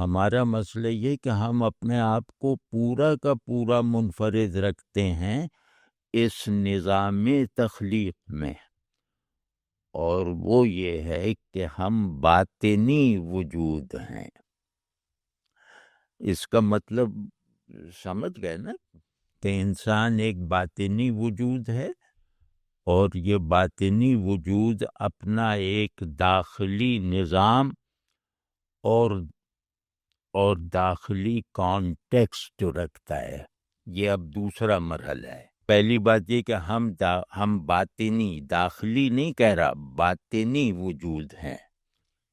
हमारा मसला ये कि हम अपने आप को पूरा का पूरा मुनफरद रखते हैं इस निज़ाम तख्लीक में। और वो ये है कि हम बातनी वजूद हैं। इसका मतलब समझ गए ना कि इंसान एक बातनी वजूद है और ये बातिनी वजूद अपना एक दाखिली निज़ाम और और दाखिली कॉन्टेक्स्ट रखता है ये अब दूसरा मरहल है। पहली बात ये कि हम दा, हम बातिनी दाखिली नहीं कह रहा बातिनी वजूद हैं।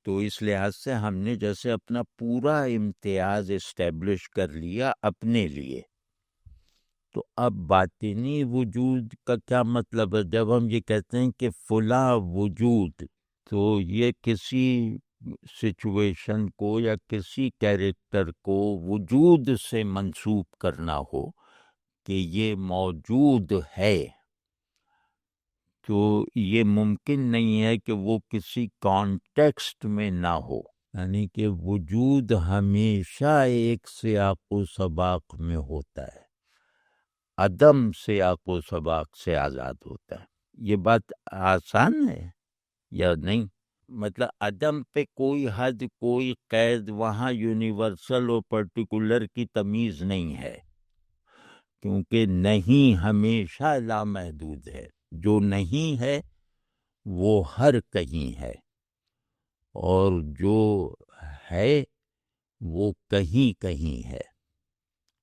तो इस लिहाज से हमने जैसे अपना पूरा इम्तियाज़ इस्टेब्लिश कर लिया अपने लिए। तो अब बातिनी वजूद का क्या मतलब है? जब हम ये कहते हैं कि फुला वजूद तो ये किसी सिचुएशन को या किसी कैरेक्टर को वजूद से मंसूब करना हो कि ये मौजूद है तो ये मुमकिन नहीं है कि वो किसी कॉन्टेक्स्ट में ना हो। यानी कि वजूद हमेशा एक सियाको सबाक में होता है। अदम से आको सबाक से आज़ाद होता है। ये बात आसान है या नहीं? मतलब अदम पे कोई हद, कोई कैद वहाँ यूनिवर्सल और पर्टिकुलर की तमीज़ नहीं है, क्योंकि नहीं हमेशा लामहदूद है। जो नहीं है, वो हर कहीं है और जो है, वो कहीं कहीं है,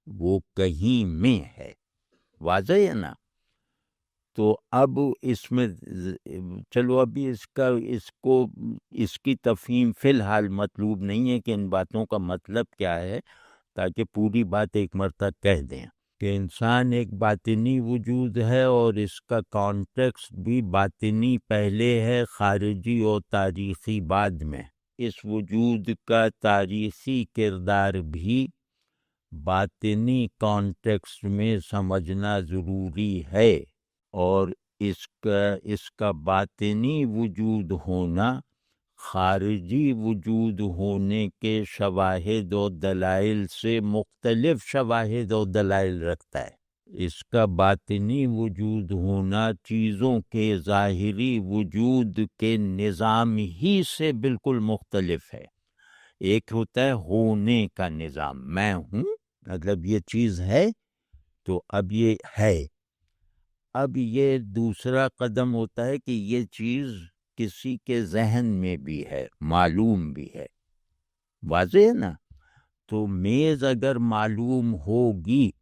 वो कहीं में है। वाज है ना? तो अब इसमें चलो अभी इसका, इसको, इसकी तफहीम फ़िलहाल मतलूब नहीं है कि इन बातों का मतलब क्या है, ताकि पूरी बात एक मरतब कह दें कि इंसान एक बातिनी वजूद है और इसका कॉन्टेक्स्ट भी बातिनी पहले है, ख़ारजी और तारीख़ी बाद में। इस वजूद का तारीख़ी किरदार भी बातिनी कॉन्टेक्स्ट में समझना ज़रूरी है। और इसका इसका बातनी वजूद होना, खारजी वजूद होने के शवाहद और दलाइल से मुख्तलिफ़ शवाहिद और दलाइल रखता है। इसका बातनी वजूद होना चीज़ों के ज़ाहरी वजूद के निज़ाम ही से बिल्कुल मुख्तलिफ़ है। एक होता है होने का निज़ाम, मैं हूँ मतलब ये चीज़ है तो अब ये है। अब ये दूसरा कदम होता है कि ये चीज़ किसी के जहन में भी है, मालूम भी है। वाज है ना? तो मेज़ अगर मालूम होगी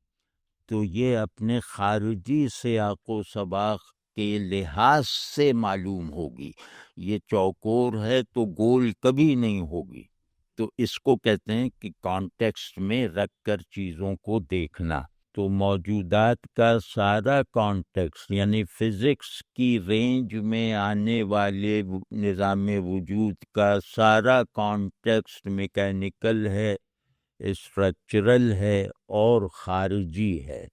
तो ये अपने खारजी से आको सबाक के लिहाज से मालूम होगी। ये चौकोर है तो गोल कभी नहीं होगी। तो इसको कहते हैं कि कॉन्टेक्स्ट में रख कर चीज़ों को देखना। तो मौजूदात का सारा कॉन्टेक्स्ट यानी फिज़िक्स की रेंज में आने वाले निज़ाम वजूद का सारा कॉन्टेक्स्ट मैकेनिकल है स्ट्रक्चरल है और ख़ारजी है।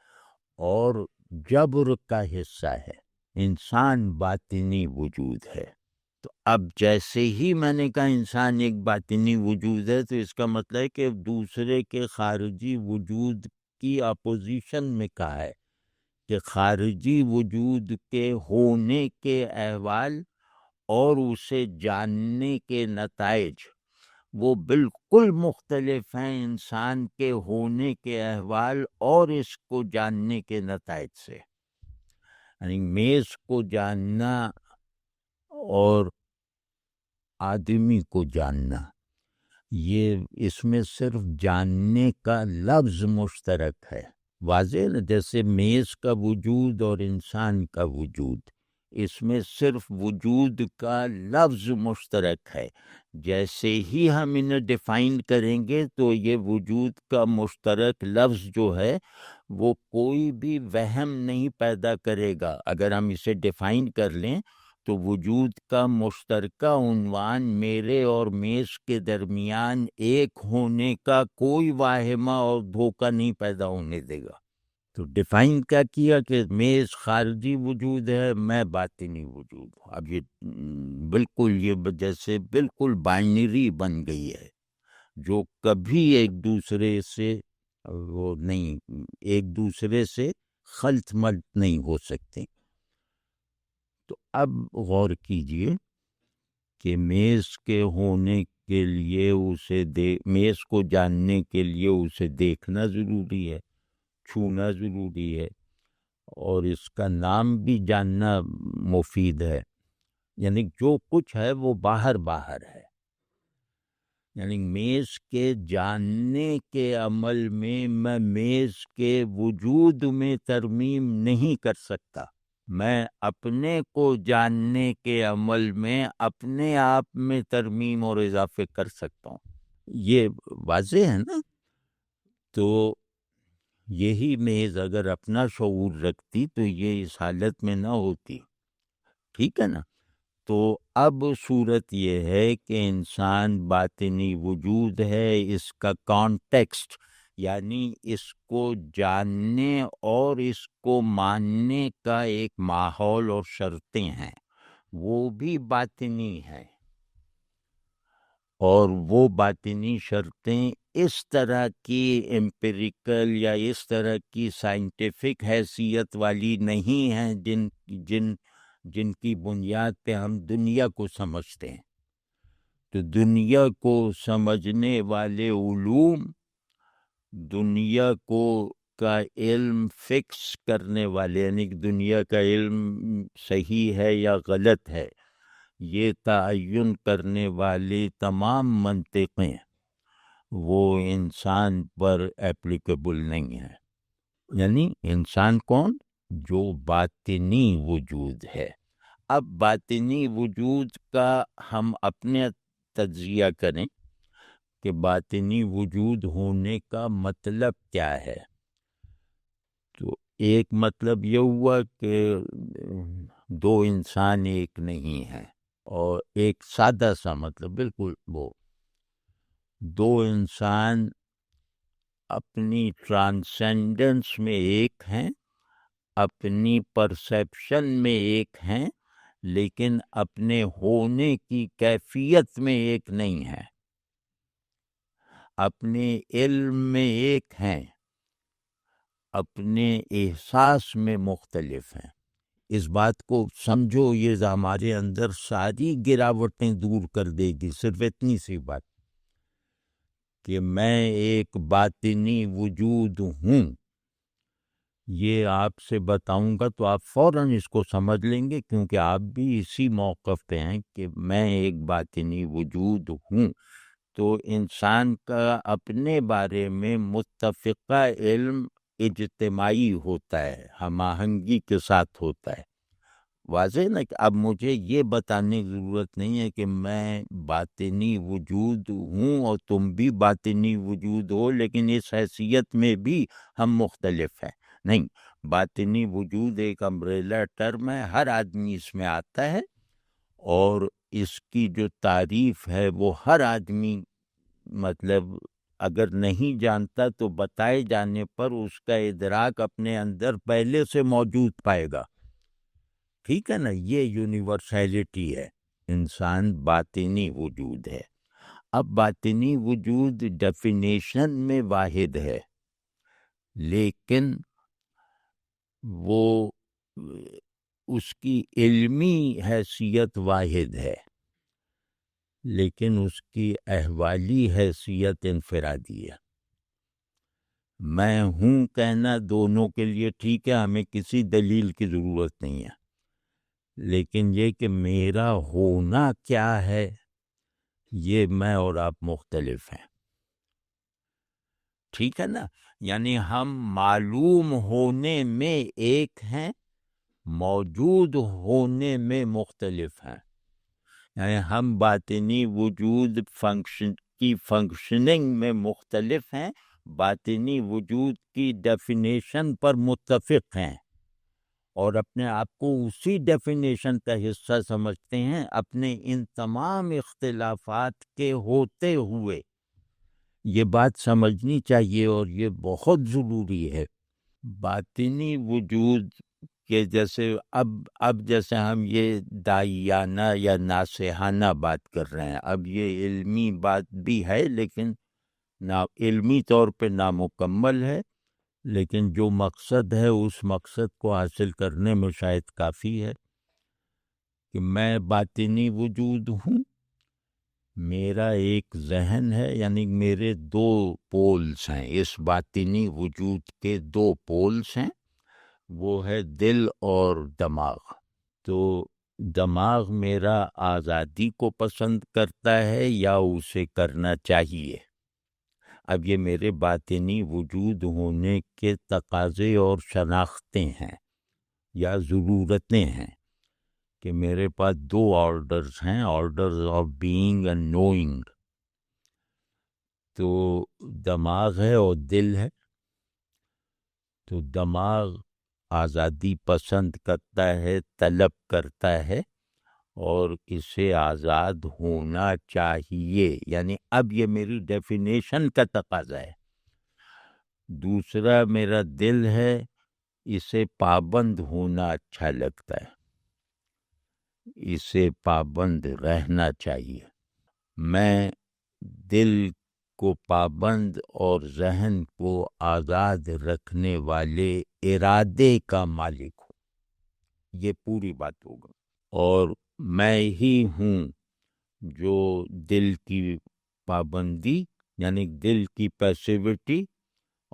और जबर का हिस्सा है, इंसान बातिनी वजूद है। तो अब जैसे ही मैंने कहा इंसान एक बातिनी वजूद है तो इसका मतलब है कि दूसरे के खारजी वजूद की अपोजिशन में कहा है कि खारजी वजूद के होने के अहवाल और उसे जानने के नतज वो बिल्कुल मुख्तलफ हैं इंसान के होने के अहवाल और इसको जानने के नतज से। यानी मेज़ को जानना और आदमी को जानना। ये इसमें सिर्फ़ जानने का लफ्ज़ मुश्तरक है। वाज जैसे मेज़ का वजूद और इंसान का वजूद। इसमें सिर्फ़ वजूद का लफ्ज़ मुश्तरक है। जैसे ही हम इन्हें डिफ़ाइन करेंगे तो ये वजूद का मुश्तरक लफ्ज़ जो है, वो कोई भी वहम नहीं पैदा करेगा। अगर हम इसे डिफ़ाइन कर लें तो वजूद का मुश्तरका उनवान मेरे और मेज़ के दरमियान एक होने का कोई वाहिमा और धोखा नहीं पैदा होने देगा। तो डिफाइन क्या किया कि मेज़ खारजी वजूद है, मैं बातिनी वजूद हूँ। अब ये बिल्कुल ये जैसे बिल्कुल बाइनरी बन गई है, जो कभी एक दूसरे से, वो नहीं, एक दूसरे से खल्त मल्त नहीं हो सकते। तो अब गौर कीजिए कि मेज़ के होने के लिए उसे दे मेज़ को जानने के लिए उसे देखना ज़रूरी है, छूना ज़रूरी है और इसका नाम भी जानना मुफीद है। यानी जो कुछ है वो बाहर बाहर है। यानी मेज़ के जानने के अमल में मैं मेज़ के वजूद में तरमीम नहीं कर सकता। मैं अपने को जानने के अमल में, अपने आप में तरमीम और इजाफे कर सकता हूँ। ये वाजे है ना? तो यही मेज़ अगर अपना शूर रखती तो ये इस हालत में ना होती। ठीक है ना? तो अब सूरत यह है कि इंसान बातनी वजूद है, इसका कॉन्टेक्स्ट यानी इसको जानने और इसको मानने का एक माहौल और शर्तें हैं, वो भी बातनी है। और वो बातनी शर्तें इस तरह की एम्पेरिकल या इस तरह की साइंटिफिक हैसियत वाली नहीं हैं जिन जिन, जिनकी बुनियाद पे हम दुनिया को समझते हैं। तो दुनिया को समझने वाले उलूम दुनिया को का इल्म फिक्स करने वाले, यानी दुनिया का इल्म सही है या गलत है, ये तयन करने वाले तमाम मंतिक़ें, वो इंसान पर एप्लीकेबल नहीं है। यानी इंसान कौन? जो बातनी वजूद है। अब बातनी वजूद का हम अपने तजिया करें। कि बातनी वजूद होने का मतलब क्या है? तो एक मतलब ये हुआ कि दो इंसान एक नहीं है और एक सादा सा मतलब बिल्कुल वो। दो इंसान अपनी ट्रांसेंडेंस में एक हैं, अपनी परसेप्शन में एक हैं, लेकिन अपने होने की कैफियत में एक नहीं है। अपने इल्म में एक हैं, अपने एहसास में मुख्तलिफ़ हैं। इस बात को समझो, ये हमारे अंदर सारी गिरावटें दूर कर देगी, सिर्फ़ इतनी सी बात कि मैं एक बातिनी वजूद हूँ। ये आपसे बताऊँगा तो आप फ़ौरन इसको समझ लेंगे, क्योंकि आप भी इसी मौक़ पे हैं कि मैं एक बातिनी वजूद हूँ। तो इंसान का अपने बारे में मुतफ़ा इल्म इजतमाही होता है हम आहंगी के साथ होता है। वाज ना कि अब मुझे ये बताने की ज़रूरत नहीं है कि मैं बातनी वजूद हूँ और तुम भी बातनी वजूद हो, लेकिन इस हैसियत में भी हम मुख्तलफ हैं। नहीं, बातनी वजूद एक अम्ब्रेला टर्म है, हर आदमी इसमें आता है और इसकी जो तारीफ़ है वो हर आदमी मतलब अगर नहीं जानता तो बताए जाने पर उसका इदराक अपने अंदर पहले से मौजूद पाएगा। ठीक है ना? ये यूनिवर्सैलिटी है। इंसान बातिनी वजूद है। अब बातिनी वजूद डेफिनेशन में वाहिद है। लेकिन वो, उसकी इल्मी हैसियत वाहिद है। लेकिन उसकी अहवाली हैसियत इनफरादी है। मैं हूँ कहना दोनों के लिए ठीक है, हमें किसी दलील की ज़रूरत नहीं है। लेकिन ये कि मेरा होना क्या है, ये मैं और आप मुख्तलिफ़ हैं। ठीक है ना? यानी हम मालूम होने में एक हैं, मौजूद होने में मुख्तलिफ़ हैं। हम बातिनी वजूद फ़ंक्शन की फंक्शनिंग में मुख्तलिफ़ हैं बातिनी वजूद की डेफिनेशन पर मुतफिक हैं और अपने आप को उसी डेफिनेशन का हिस्सा समझते हैं, अपने इन तमाम इख्तलाफात के होते हुए। ये बात समझनी चाहिए और ये बहुत ज़रूरी है। बातिनी वजूद कि जैसे अब अब जैसे हम ये दाइयाना या नासेहाना बात कर रहे हैं, अब ये इल्मी बात भी है, लेकिन ना, इल्मी तौर पे नामुकम्मल है, लेकिन जो मकसद है, उस मकसद को हासिल करने में शायद काफ़ी है कि मैं बातिनी वजूद हूँ। मेरा एक जहन है, यानी मेरे दो पोल्स हैं, इस बातिनी वजूद के दो पोल्स हैं। वो है दिल और दिमाग। तो दिमाग मेरा आज़ादी को पसंद करता है या उसे करना चाहिए? अब ये मेरे बातिनी वजूद होने के तकाजे और शनाख्तें हैं या ज़रूरतें हैं कि मेरे पास दो ऑर्डर्स हैं, orders of being and knowing. तो दिमाग है और दिल है। तो दिमाग आज़ादी पसंद करता है, तलब करता है और इसे आज़ाद होना चाहिए। यानी अब ये मेरी डेफिनेशन का तकाजा है। दूसरा मेरा दिल है, इसे पाबंद होना अच्छा लगता है। इसे पाबंद रहना चाहिए। मैं दिल को पाबंद और जहन को आज़ाद रखने वाले इरादे का मालिक हूँ। ये पूरी बात होगा और मैं ही हूँ जो दिल की पाबंदी, यानी दिल की पैसिविटी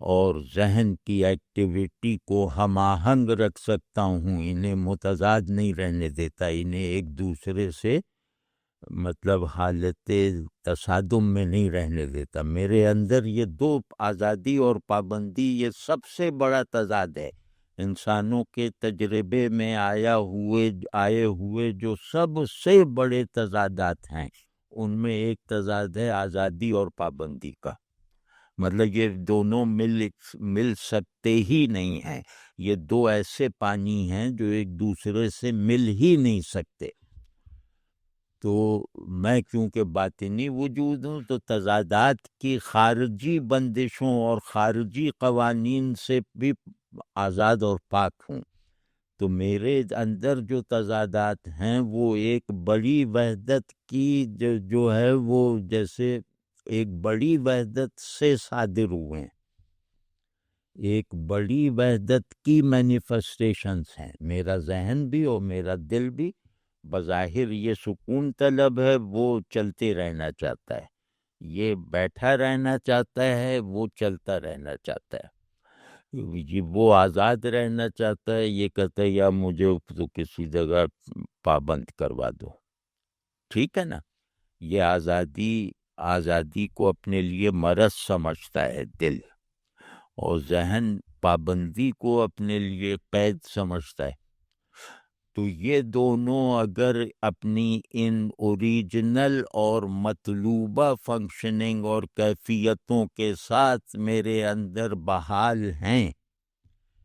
और जहन की एक्टिविटी को हम आहंग रख सकता हूँ। इन्हें मुतजाद नहीं रहने देता, इन्हें एक दूसरे से मतलब हालत तसादुम में नहीं रहने देता। मेरे अंदर ये दो आज़ादी और पाबंदी, ये सबसे बड़ा तजाद है। इंसानों के तजर्बे में आया हुए, आए हुए जो सबसे बड़े तजादात हैं, उनमें एक तजाद है आज़ादी और पाबंदी का। मतलब ये दोनों मिल मिल सकते ही नहीं हैं। ये दो ऐसे पानी हैं जो एक दूसरे से मिल ही नहीं सकते। तो मैं क्योंकि बातिनी वजूद हूँ? तो तजादात की खारजी बंदिशों और खारजी कवानीन से भी आज़ाद और पाक हूँ। तो मेरे अंदर जो तजादात हैं, वो एक बड़ी वहदत की जो जो है वो जैसे एक बड़ी वहदत से सादिर हुए हैं। एक बड़ी वहदत की मैनिफेस्टेशंस हैं। मेरा जहन भी और मेरा दिल भी बज़ाहिर ये सुकून तलब है, वो चलते रहना चाहता है। ये बैठा रहना चाहता है, वो चलता रहना चाहता है। जी वो आज़ाद रहना चाहता है, ये कहता है या मुझे तो किसी जगह पाबंद करवा दो। ठीक है ना? ये आज़ादी आज़ादी को अपने लिए मरज समझता है दिल और जहन पाबंदी को अपने लिए कैद समझता है। तो ये दोनों अगर अपनी इन ओरिजिनल और मतलूबा फंक्शनिंग और कैफियतों के साथ मेरे अंदर बहाल हैं,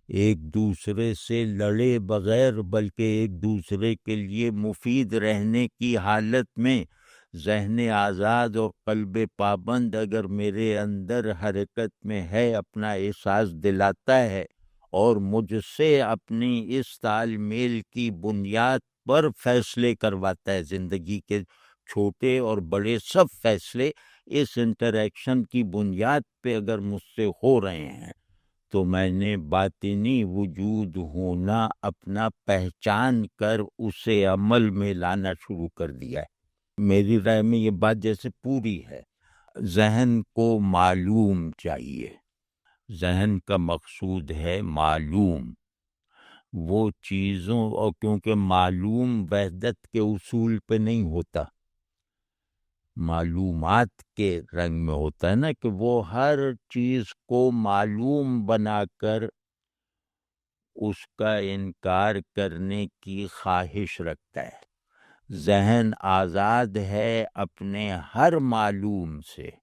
एक दूसरे से लड़े बगैर बल्कि एक दूसरे के लिए मुफीद रहने की हालत में जहन आज़ाद और कल्ब पाबंद अगर मेरे अंदर हरकत में है, अपना एहसास दिलाता है और मुझसे अपनी इस तालमेल की बुनियाद पर फैसले करवाता है। ज़िंदगी के छोटे और बड़े सब फैसले इस इंटरेक्शन की बुनियाद पे अगर मुझसे हो रहे हैं तो मैंने बातिनी वजूद होना, अपना पहचान कर उसे अमल में लाना शुरू कर दिया है। मेरी राय में ये बात जैसे पूरी है। जहन को मालूम चाहिए। जहन का मकसूद है मालूम। वो चीज़ों और क्योंकि मालूम वहदत के उसूल पे नहीं होता। मालूमात के रंग में होता है ना कि वो हर चीज़ को मालूम बनाकर उसका इनकार करने की ख्वाहिश रखता है। जहन आज़ाद है अपने हर मालूम से।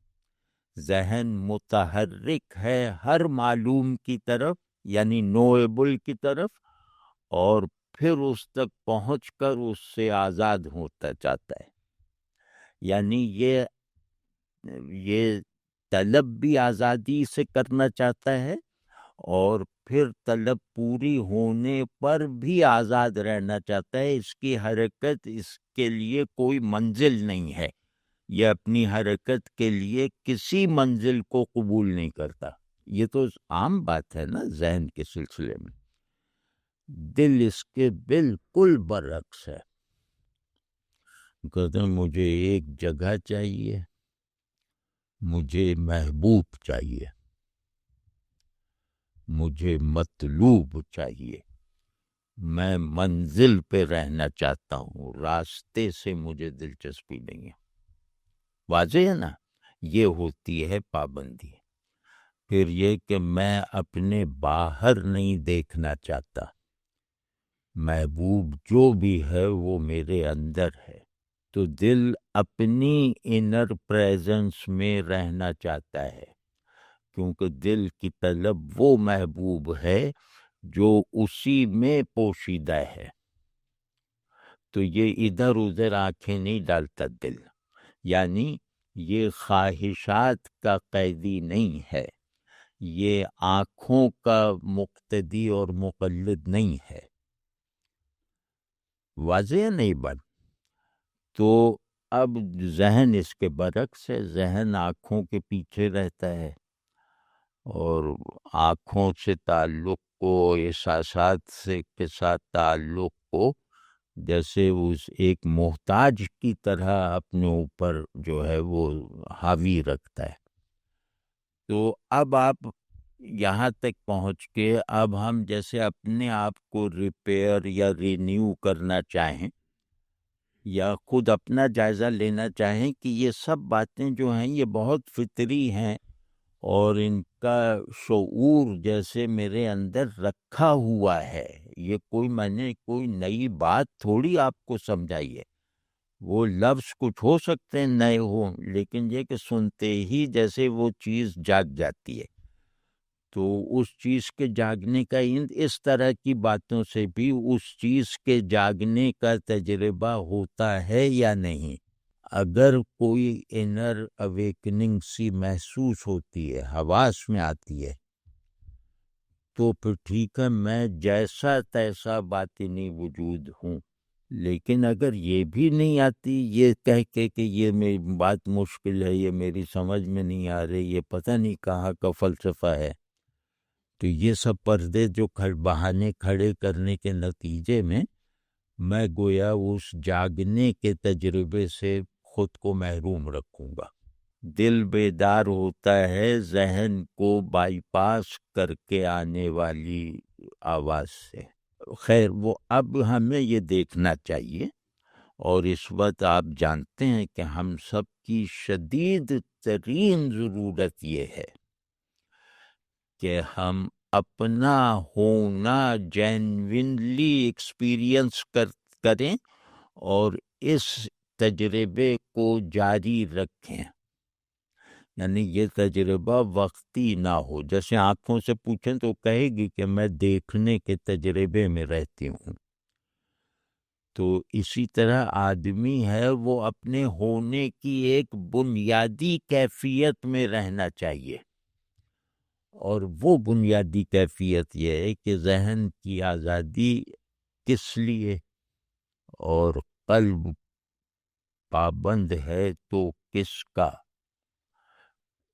जहन मुतहरिक है हर मालूम की तरफ़, यानी नोएबल की तरफ़, और फिर उस तक पहुंचकर उससे आज़ाद होता चाहता है। यानी ये ये तलब भी आज़ादी से करना चाहता है, और फिर तलब पूरी होने पर भी आज़ाद रहना चाहता है। इसकी हरकत इसके लिए कोई मंजिल नहीं है। ये अपनी हरकत के लिए किसी मंजिल को कबूल नहीं करता। ये तो आम बात है ना जहन के सिलसिले में। दिल इसके बिल्कुल बरक्स है। कहते मुझे एक जगह चाहिए, मुझे महबूब चाहिए, मुझे मतलूब चाहिए। मैं मंजिल पे रहना चाहता हूँ, रास्ते से मुझे दिलचस्पी नहीं है। वाजे है ना, ये होती है पाबंदी। फिर ये कि मैं अपने बाहर नहीं देखना चाहता। महबूब जो भी है वो मेरे अंदर है तो दिल अपनी इनर प्रेजेंस में रहना चाहता है, क्योंकि दिल की तलब वो महबूब है जो उसी में पोशीदा है। तो ये इधर उधर आँखें नहीं डालता दिल। यानी ये ख्वाहिशात का कैदी नहीं है, ये आँखों का मुक्तदी और मुकलद नहीं है। वाजह नहीं बन। तो अब जहन इसके बरक्स है, जहन आँखों के पीछे रहता है और आँखों से ताल्लुक़ को एहसास से के साथ ताल्लुक़ को जैसे उस एक मोहताज की तरह अपने ऊपर जो है वो हावी रखता है। तो अब आप यहाँ तक पहुँच के अब हम जैसे अपने आप को रिपेयर या रिन्यू करना चाहें या खुद अपना जायज़ा लेना चाहें कि ये सब बातें जो हैं ये बहुत फितरी हैं और इनका शूर जैसे मेरे अंदर रखा हुआ है। ये कोई मैंने कोई नई बात थोड़ी आपको समझाई है। वो लफ्ज़ कुछ हो सकते हैं नए हो, लेकिन ये कि सुनते ही जैसे वो चीज़ जाग जाती है। तो उस चीज़ के जागने का इन इस तरह की बातों से भी उस चीज़ के जागने का तजर्बा होता है या नहीं? अगर कोई इनर अवेकनिंग सी महसूस होती है, हवास में आती है तो फिर ठीक है, मैं जैसा तैसा बातिनी वजूद हूँ। लेकिन अगर ये भी नहीं आती, ये कह के कि ये मेरी बात मुश्किल है, ये मेरी समझ में नहीं आ रही, ये पता नहीं कहाँ का फ़लसफ़ा है। तो ये सब पर्दे जो खड़, बहाने खड़े करने के नतीजे में मैं गोया उस जागने के तजुर्बे से खुद को महरूम रखूँगा। दिल बेदार होता है जहन को बाईपास करके आने वाली आवाज़ से। खैर, वो अब हमें ये देखना चाहिए और इस वक्त आप जानते हैं कि हम सब की शदीद तरीन ज़रूरत ये है कि हम अपना होना जेनविनली एक्सपीरियंस कर, करें और इस तजर्बे को जारी रखें। यानी ये तजर्बा वक्ती ना हो। जैसे आँखों से पूछें तो कहेगी कि मैं देखने के तजर्बे में रहती हूँ। तो इसी तरह आदमी है, वो अपने होने की एक बुनियादी कैफियत में रहना चाहिए। और वो बुनियादी कैफियत ये है कि जहन की आज़ादी किस लिए? और कल्ब पाबंद है तो किसका?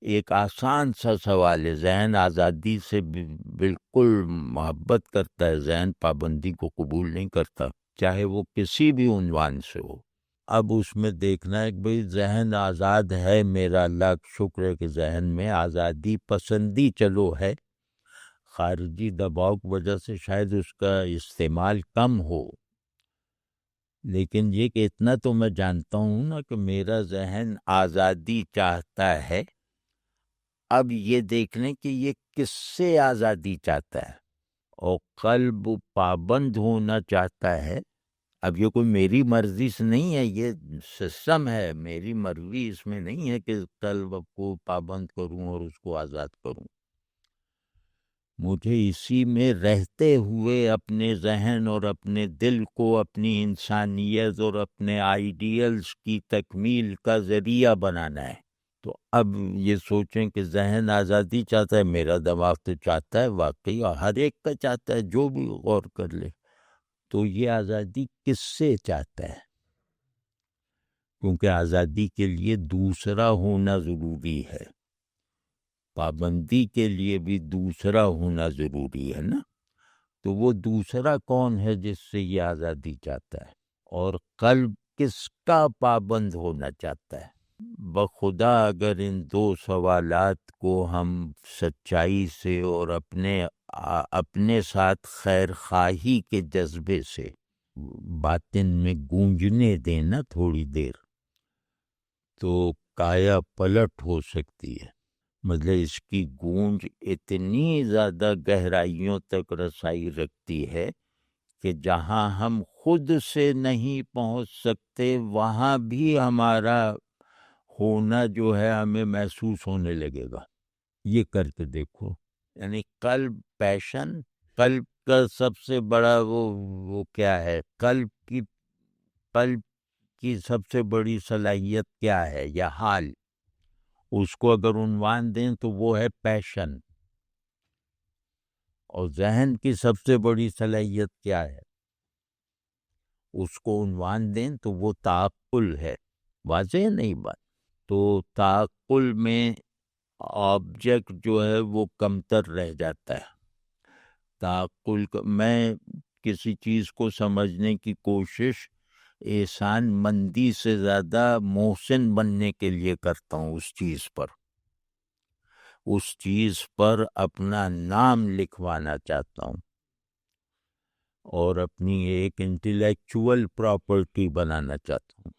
एक आसान सा सवाल है, जहन आज़ादी से बिल्कुल मोहब्बत करता है, जहन पाबंदी को कबूल नहीं करता, चाहे वो किसी भी उनवान से हो। अब उसमें देखना है कि भाई जहन आज़ाद है, मेरा अल्लाह शुक्र है कि जहन में आज़ादी पसंदी चलो है। खारजी दबाव की वजह से शायद उसका इस्तेमाल कम हो। लेकिन ये कि इतना तो मैं जानता हूँ ना कि मेरा जहन आज़ादी चाहता है। अब ये देख लें कि ये किससे आज़ादी चाहता है? और कल्ब पाबंद होना चाहता है? अब ये कोई मेरी मर्ज़ी से नहीं है, ये सिस्टम है, मेरी मर्ज़ी इसमें नहीं है कि कल्ब को पाबंद करूँ और उसको आज़ाद करूँ। मुझे इसी में रहते हुए अपने जहन और अपने दिल को, अपनी इंसानियत और अपने आइडियल्स की तकमील का ज़रिया बनाना है। तो अब ये सोचें कि जहन आज़ादी चाहता है, मेरा दिमाग तो चाहता है वाकई, और हर एक का चाहता है जो भी गौर कर ले। तो ये आज़ादी किससे चाहता है? क्योंकि आज़ादी के लिए दूसरा होना ज़रूरी है। पाबंदी के लिए भी दूसरा होना ज़रूरी है ना? तो वो दूसरा कौन है जिससे ये आज़ादी चाहता है? और कल्ब किसका पाबंद होना चाहता है? बखुदा अगर इन दो सवालात को हम सच्चाई से और अपने अपने साथ खैर खाही के जज्बे से बातिन में गूंजने देना थोड़ी देर तो काया पलट हो सकती है। मतलब इसकी गूंज इतनी ज़्यादा गहराइयों तक रसाई रखती है कि जहाँ हम खुद से नहीं पहुँच सकते, वहाँ भी हमारा होना जो है हमें महसूस होने लगेगा। ये करके देखो। यानी कल्ब पैशन कल्ब का सबसे बड़ा वो वो क्या है? कल्ब की कल्ब की सबसे बड़ी सलाहियत क्या है या हाल? उसको अगर उनवान दें तो वो है पैशन। और जहन की सबसे बड़ी सलाहियत क्या है? उसको उनवान दें तो वो ताकुल है। वाजह नहीं बात? तो ताकुल में ऑब्जेक्ट जो है वो कमतर रह जाता है। ताकुल मैं किसी चीज़ को समझने की कोशिश एहसान मंदी से ज़्यादा मोहसिन बनने के लिए करता हूँ उस चीज़ पर। उस चीज़ पर अपना नाम लिखवाना चाहता हूँ। और अपनी एक इंटेलेक्चुअल प्रॉपर्टी बनाना चाहता हूँ।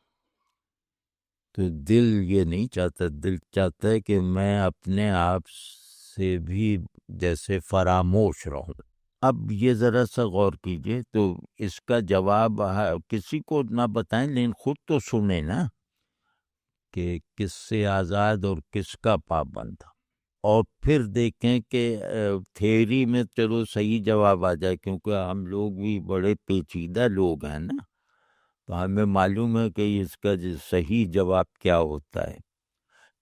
तो दिल ये नहीं चाहता, दिल चाहता है कि मैं अपने आप से भी जैसे फरामोश रहूँ। अब ये ज़रा सा गौर कीजिए तो इसका जवाब किसी को ना बताएँ, लेकिन खुद तो सुने ना कि किससे आज़ाद और किसका पाबंद। था और फिर देखें कि थेरी में चलो सही जवाब आ जाए, क्योंकि हम लोग भी बड़े पेचीदा लोग हैं ना। तो हमें मालूम है कि इसका सही जवाब क्या होता है?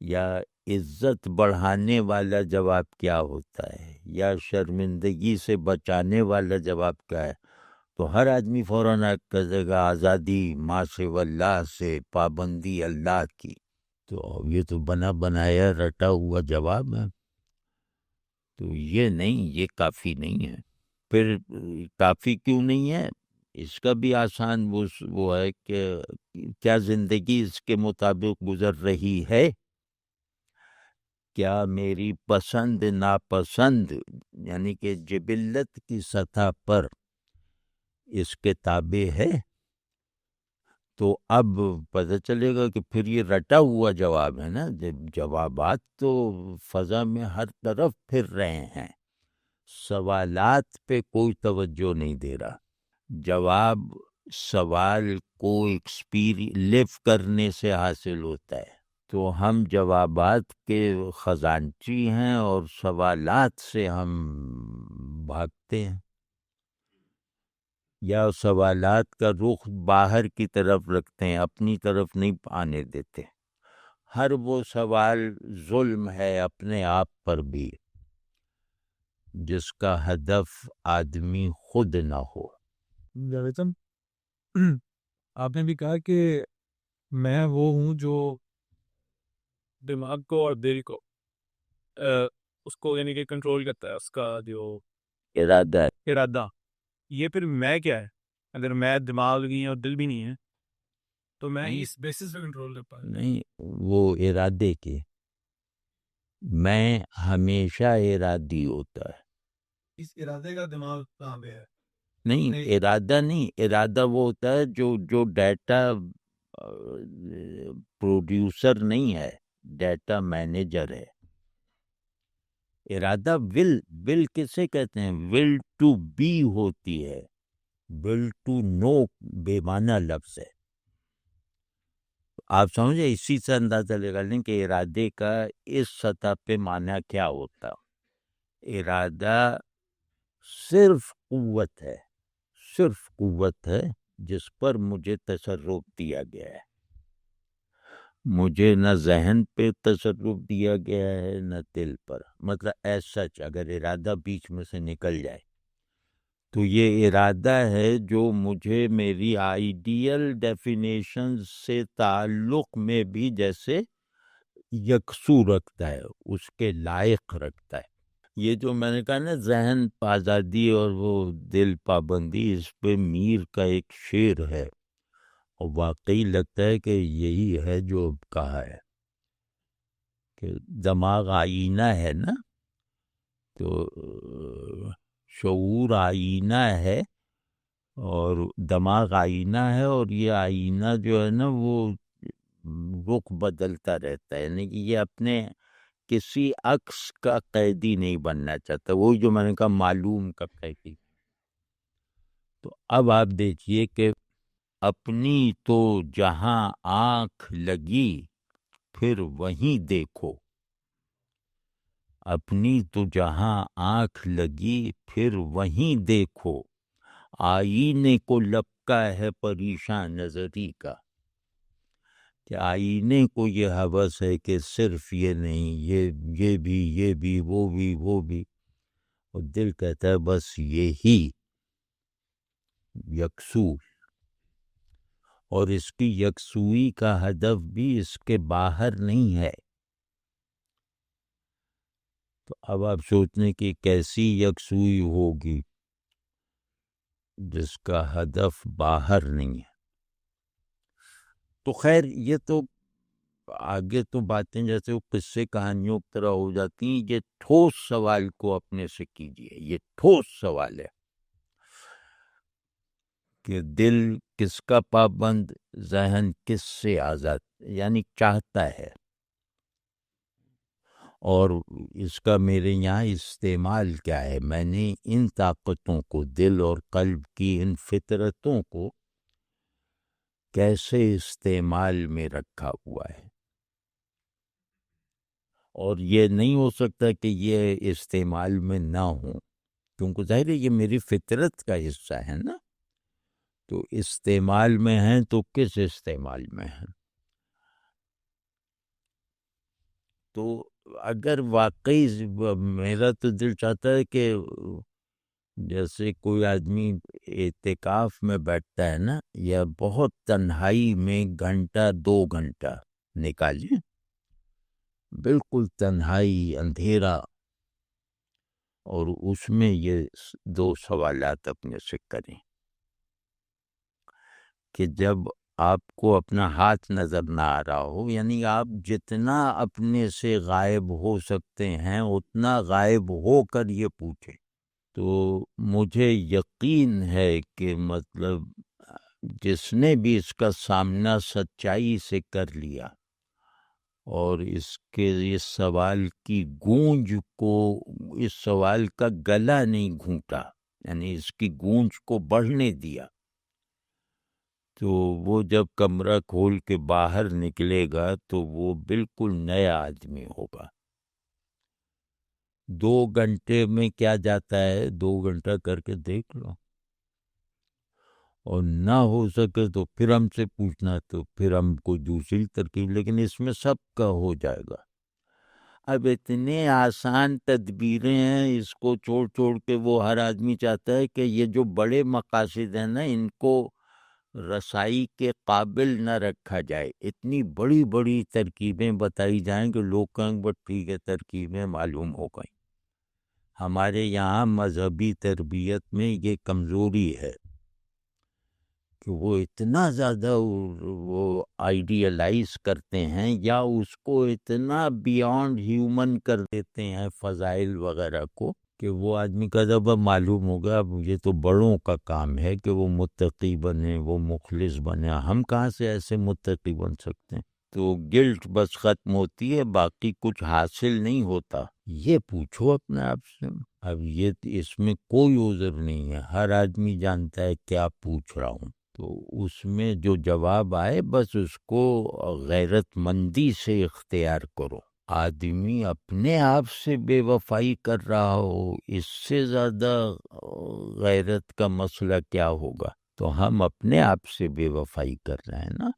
या इज़्ज़त बढ़ाने वाला जवाब क्या होता है? या शर्मिंदगी से बचाने वाला जवाब क्या है? तो हर आदमी फ़ौरन कर देगा आज़ादी, माँ से वल्लाह से, पाबंदी अल्लाह की। तो ये तो बना बनाया, रटा हुआ जवाब है। तो ये नहीं, ये काफ़ी नहीं है। फिर, काफ़ी क्यों नहीं है? इसका भी आसान वो वो है कि, क्या ज़िंदगी इसके मुताबिक गुजर रही है? क्या मेरी पसंद नापसंद, यानी कि जबिल्लत की सतह पर इसके ताबे है? तो अब पता चलेगा कि फिर ये रटा हुआ जवाब है ना जवाबात तो फजा में हर तरफ़ फिर रहे हैं। सवालात पे कोई तवज्जो नहीं दे रहा। जवाब सवाल को एक्सपीरि लिव करने से हासिल होता है। तो हम जवाबात के ख़जानची हैं और सवालात से हम भागते हैं। या सवालात का रुख बाहर की तरफ़ रखते हैं, अपनी तरफ़ नहीं आने देते। हर वो सवाल जुल्म है अपने आप पर भी, जिसका हदफ आदमी खुद ना हो। जावेदन आपने भी कहा कि मैं वो हूँ जो दिमाग को और दिल को अ, उसको यानी कि कंट्रोल करता है उसका जो इरादा इरादा। ये फिर मैं क्या है? अगर मैं दिमाग नहीं है और दिल भी नहीं है तो मैं इस बेसिस पे कंट्रोल कर पाऊँ नहीं वो इरादे के। मैं हमेशा इरादी होता है। इस इरादे का दिमाग कहाँ पे है? नहीं नहीं। इरादा नहीं इरादा वो होता है जो जो डाटा प्रोड्यूसर नहीं है डाटा मैनेजर है। इरादा विल विल किसे कहते हैं? विल टू बी होती है। विल टू नो बेमाना लफ्ज है। आप समझे? इसी से अंदाज़ा लगा लें कि इरादे का इस सतह पे माना क्या होता? इरादा सिर्फ़ कुव्वत है। सिर्फ़ कुव्वत है जिस पर मुझे तसरुफ दिया गया है। मुझे न जहन पे तसरुफ दिया गया है, न दिल पर। मतलब ऐसा अगर इरादा बीच में से निकल जाए। तो ये इरादा है जो मुझे मेरी आइडियल डेफिनेशन से ताल्लुक में भी जैसे यकसू रखता है, उसके लायक रखता है। ये जो मैंने कहा ना, जहन आज़ादी और वो दिल पाबंदी, इस पे मीर का एक शेर है। और वाकई लगता है कि यही है जो कहा है कि दिमाग आईना है ना तो शूर आईना है और दिमाग आईना है और ये आईना जो है ना, वो, रुख बदलता रहता है। यानी कि ये अपने किसी अक्स का कैदी नहीं बनना चाहता। वही जो मैंने कहा मालूम का कैदी। तो अब आप देखिए कि अपनी तो जहाँ आँख लगी, फिर वहीं देखो। अपनी तो जहाँ आँख लगी, फिर वहीं देखो। आईने को लपका है परेशान नजरी का। कि आईने को ये हवस है कि सिर्फ़ ये नहीं, ये ये भी ये भी, वो भी वो भी। और दिल कहता है, बस ये ही यकसू। और इसकी यकसुई का हदफ भी इसके बाहर नहीं है। तो अब आप सोचने की कैसी यकसुई होगी, जिसका हदफ बाहर नहीं है। तो खैर, ये तो आगे तो बातें जैसे वो किस्से कहानियों की तरह हो जाती हैं, ये ठोस सवाल को अपने से कीजिए, ये ठोस सवाल है। कि दिल किसका पाबंद, जहन किससे आज़ाद, यानी चाहता है? और इसका मेरे यहाँ इस्तेमाल क्या है? मैंने इन ताकतों को, दिल और कल्ब की इन फितरतों को कैसे इस्तेमाल में रखा हुआ है? और ये नहीं हो सकता कि ये इस्तेमाल में ना हो, क्योंकि ज़ाहिर है ये मेरी फितरत का हिस्सा है ना? तो इस्तेमाल में है तो किस इस्तेमाल में है? तो अगर वाकई मेरा तो दिल चाहता है कि जैसे कोई आदमी एतेकाफ में बैठता है ना, या बहुत तन्हाई में घंटा, दो घंटा निकालिए। बिल्कुल तन्हाई, अंधेरा। और उसमें ये दो सवालात अपने से करें। कि जब आपको अपना हाथ नज़र ना आ रहा हो, यानी आप जितना अपने से गायब हो सकते हैं, उतना गायब होकर ये पूछें। तो मुझे यकीन है कि मतलब जिसने भी इसका सामना सच्चाई से कर लिया और इसके, इस सवाल की गूंज को, इस सवाल का गला नहीं घूटा, यानी इसकी गूंज को बढ़ने दिया तो वो जब कमरा खोल के बाहर निकलेगा तो वो बिल्कुल नया आदमी होगा। दो घंटे में क्या जाता है? दो घंटा करके देख लो। और ना हो सके तो फिर हमसे पूछना तो फिर हम कोई दूसरी तरकीब, लेकिन इसमें सबका हो जाएगा। अब इतने आसान तदबीरें हैं, इसको छोड़ छोड़ के वो हर आदमी चाहता है कि ये जो बड़े मकासद हैं ना, इनको रसाई के काबिल न रखा जाए। इतनी बड़ी बड़ी तरकीबें बताई जाएँ कि लोग कहेंगे ठीक है, तरकीबें मालूम हो गई। हमारे यहाँ मजहबी तरबियत में ये कमज़ोरी है कि वो इतना ज़्यादा वो आइडियलाइज करते हैं या उसको इतना बियॉन्ड ह्यूमन कर देते हैं फ़जाइल वगैरह को कि वो आदमी का जब मालूम होगा ये तो बड़ों का काम है कि वो मुत्तकी बने, वो मुखलिस बने। हम कहाँ से ऐसे मुतकी बन सकते हैं? तो गिल्ट बस ख़त्म होती है, बाकी कुछ हासिल नहीं होता। ये पूछो अपने आप से। अब ये इसमें कोई उज़र नहीं है। हर आदमी जानता है क्या पूछ रहा हूँ। तो उसमें जो जवाब आए, बस उसको गैरतमंदी से इख्तियार करो। आदमी अपने आप से बेवफाई कर रहा हो, इससे ज़्यादा गैरत का मसला क्या होगा? तो हम अपने आप से बेवफाई कर रहे हैं ना?